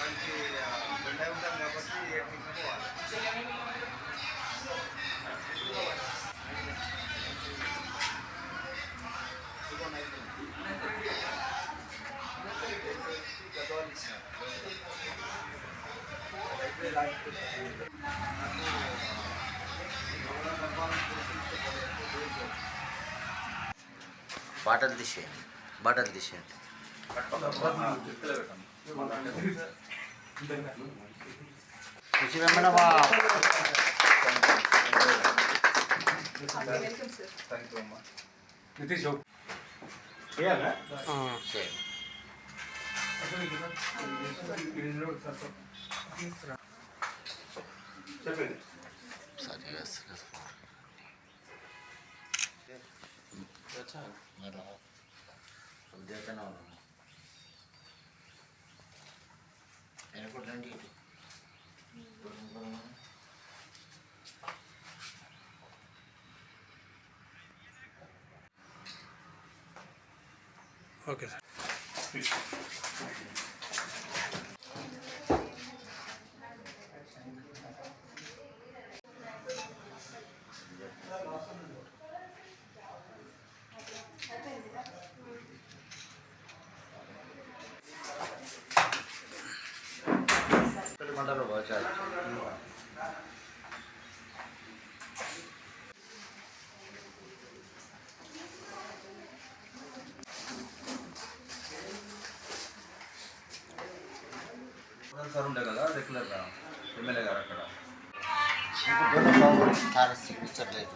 రోగాల ఎంతమంది ఉన్నారు అమ్మ? ఇరువురా? పదిన్నర ఎక్కడికి వస్తున్నారు? దానికి ఆ, బెండ ఉంటాం కాబట్టి ఏ టిఫిన్ పోవాలి గతవాళ్ళు ఇచ్చినారు అయితే లాస్ట్ బాటలు తీసేయండి బాటలు తీసేయండి కృషి వెంబడమా థ్యాంక్ యూ అమ్మా నితీష్ చేయాలా సరే చెప్పండి సరే సరే ఉద్యోగంగా ఉన్నాను నేను కూడా రండి ఇటు. ఓకే సార్ పంటలు పోసారు సార్ ఉండే కదా రెగ్యులర్గా ఎమ్మెల్యే గారు అక్కడ. కాలేజ్ సిగ్నేచర్ లేదు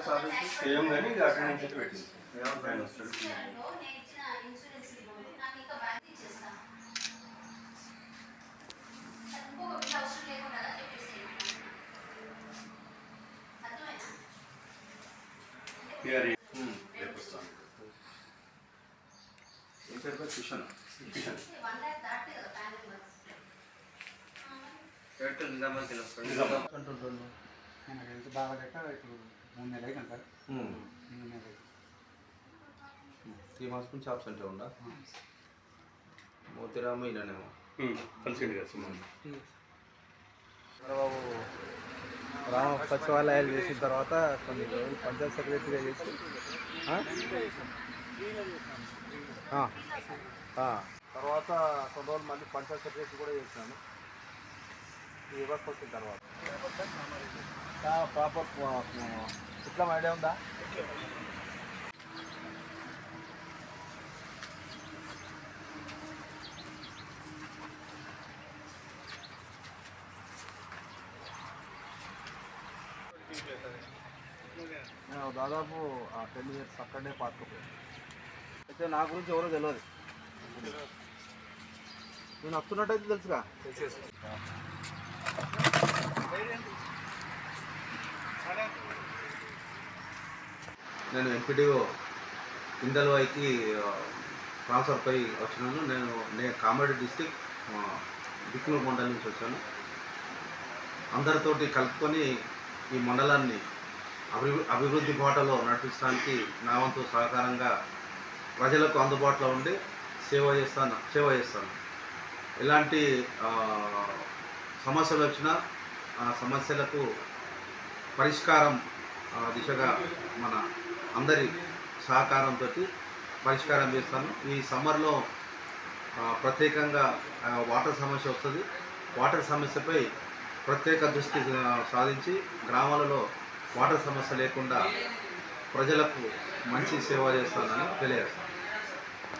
అవసరం లేకుండా చెప్పేసి అర్థమైనా పిఆర్ఏ రేపు వస్తాను. ఏం పేరు పేరు? కిషన్. కిషన్. వన్ ల్యాక్ దాటే కదా ప్యానల్ వర్క్స్ ఎయిర్టెల్ నిజామాబాద్కి వెళ్ళి వస్తాడు నిజామాబాద్. ఆయన హెల్త్ బాగాలేక ఇప్పుడు మూడు నెలలు అయింది సార్ మూడు నెలలు త్రీ మంత్స్ నుంచి ఆబ్సెంట్ ఉండా మోతిరాము ఈయననేమో కలిసింది కదా సుమన్. చంద్రబాబు గ్రామ సచివాలయాలు చేసిన తర్వాత కొన్ని రోజులు పంచాయత్ సెక్రటరీగా చేసి. తర్వాత కొన్ని రోజులు మళ్ళీ పంచాయత్ సెక్రటరీ కూడా చేసినాను. ఈ వర్క్ వచ్చిన తర్వాత. ప్రాపర్ ఇట్లా ఐడియా ఉందా? నేను దాదాపు టెన్ ఇయర్స్ అక్కడనే పాటుకుపోయాను అయితే నా గురించి ఎవరో తెలియదు నేను వస్తున్నట్టయితే తెలుసుగా? నేను ఎంపీడీఓ ఇందల్వాయికి ట్రాన్స్ఫర్ పై వచ్చినాను. నేను నేను కామారెడ్డి డిస్టిక్ దిక్కుమూరు మండలం నుంచి వచ్చాను. అందరితోటి కలుపుకొని ఈ మండలాన్ని అభి అభివృద్ధి బాటలో నడిపించడానికి నా వంతు సహకారంగా ప్రజలకు అందుబాటులో ఉండి సేవ చేస్తాను సేవ చేస్తాను. ఎలాంటి సమస్యలు వచ్చినా ఆ సమస్యలకు పరిష్కారం దిశగా మన అందరి సహకారంతో పరిష్కారం చేస్తాను. ఈ సమ్మర్లో ప్రత్యేకంగా వాటర్ సమస్య వస్తుంది. వాటర్ సమస్యపై ప్రత్యేక దృష్టి సాధించి గ్రామాలలో వాటర్ సమస్య లేకుండా ప్రజలకు మంచి సేవ చేస్తానని తెలియజేస్తాను.